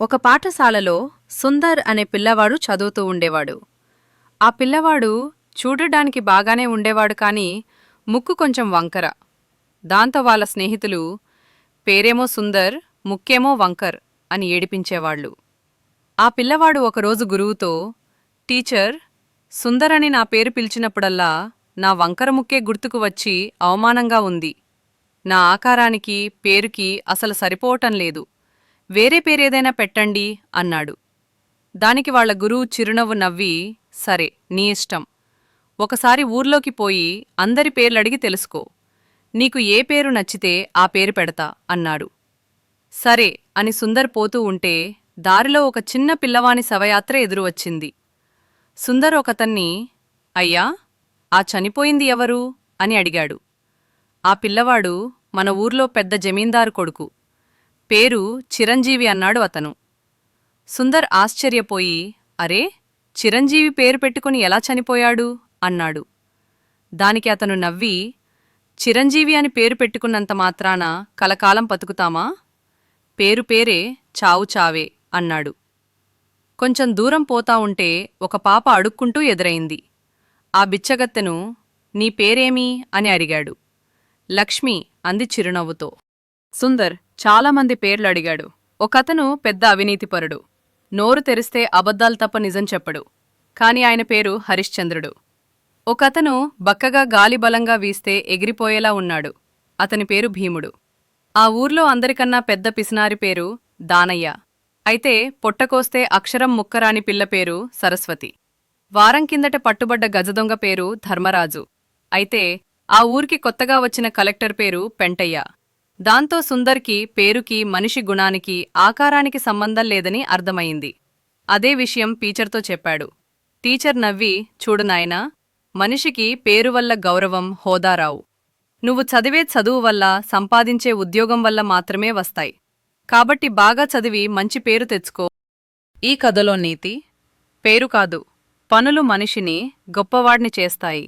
ఒక పాఠశాలలో సుందర్ అనే పిల్లవాడు చదువుతూ ఉండేవాడు. ఆ పిల్లవాడు చూడడానికి బాగానే ఉండేవాడు కాని ముక్కు కొంచెం వంకర. దాంతో వాళ్ళ స్నేహితులు పేరేమో సుందర్ ముక్కేమో వంకర్ అని ఏడిపించేవాళ్ళు. ఆ పిల్లవాడు ఒకరోజు గురువుతో టీచర్ సుందర్ అని నా పేరు పిలిచినప్పుడల్లా నా వంకర ముక్కే గుర్తుకు వచ్చి అవమానంగా ఉంది. నా ఆకారానికి పేరుకి అసలు సరిపోవటం లేదు. వేరే పేరేదైనా పెట్టండి అన్నాడు. దానికి వాళ్ళ గురువు చిరునవ్వు నవ్వి సరే నీ ఇష్టం. ఒకసారి ఊర్లోకి పోయి అందరి పేర్లడిగి తెలుసుకో. నీకు ఏ పేరు నచ్చితే ఆ పేరు పెడతా అన్నాడు. సరే అని సుందర్ పోతూ ఉంటే దారిలో ఒక చిన్న పిల్లవాని శవయాత్ర ఎదురువచ్చింది. సుందర్ ఒకతన్ని అయ్యా ఆ చనిపోయింది ఎవరు? అని అడిగాడు. ఆ పిల్లవాడు మన ఊర్లో పెద్ద జమీందారు కొడుకు. పేరు చిరంజీవి అన్నాడు అతను. సుందర్ ఆశ్చర్యపోయి అరే చిరంజీవి పేరు పెట్టుకుని ఎలా చనిపోయాడు? అన్నాడు. దానికి అతను నవ్వి చిరంజీవి అని పేరు పెట్టుకున్నంత మాత్రాన కలకాలం బతుకుతామా? పేరు పేరే చావు చావే అన్నాడు. కొంచెం దూరం పోతా ఉంటే ఒక పాప అడుక్కుంటూ ఎదురైంది. ఆ బిచ్చగత్తెను నీ పేరేమీ? అని అడిగాడు. లక్ష్మి అంది చిరునవ్వుతో. సుందర్ చాలామంది పేర్లు అడిగాడు ఒకతను పెద్ద అవినీతిపరుడు. నోరు తెరిస్తే అబద్ధాలు తప్ప నిజం చెప్పడు. కాని ఆయన పేరు హరిశ్చంద్రుడు. ఒకతను బక్కగా గాలి బలంగా వీస్తే ఎగిరిపోయేలా ఉన్నాడు. అతని పేరు భీముడు. ఆ ఊర్లో అందరికన్నా పెద్ద పిసినారి పేరు దానయ్య. అయితే పొట్టకోస్తే అక్షరం ముక్కరాని పిల్ల పేరు సరస్వతి. వారం కిందట పట్టుబడ్డ గజదొంగ పేరు ధర్మరాజు. అయితే ఆ ఊరికి కొత్తగా వచ్చిన కలెక్టర్ పేరు పెంటయ్య. దాంతో సుందర్కి పేరుకి మనిషి గుణానికి ఆకారానికి సంబంధం లేదని అర్థమయింది అదే విషయం టీచర్తో చెప్పాడు. టీచర్ నవ్వి చూడు నాయనా మనిషికి పేరు వల్ల గౌరవం హోదారావు. నువ్వు చదివే చదువు వల్ల సంపాదించే ఉద్యోగం వల్ల మాత్రమే వస్తాయి. కాబట్టి బాగా చదివి మంచి పేరు తెచ్చుకో. ఈ కథలో నీతి పేరు కాదు పనులు మనిషిని గొప్పవాడిని చేస్తాయి.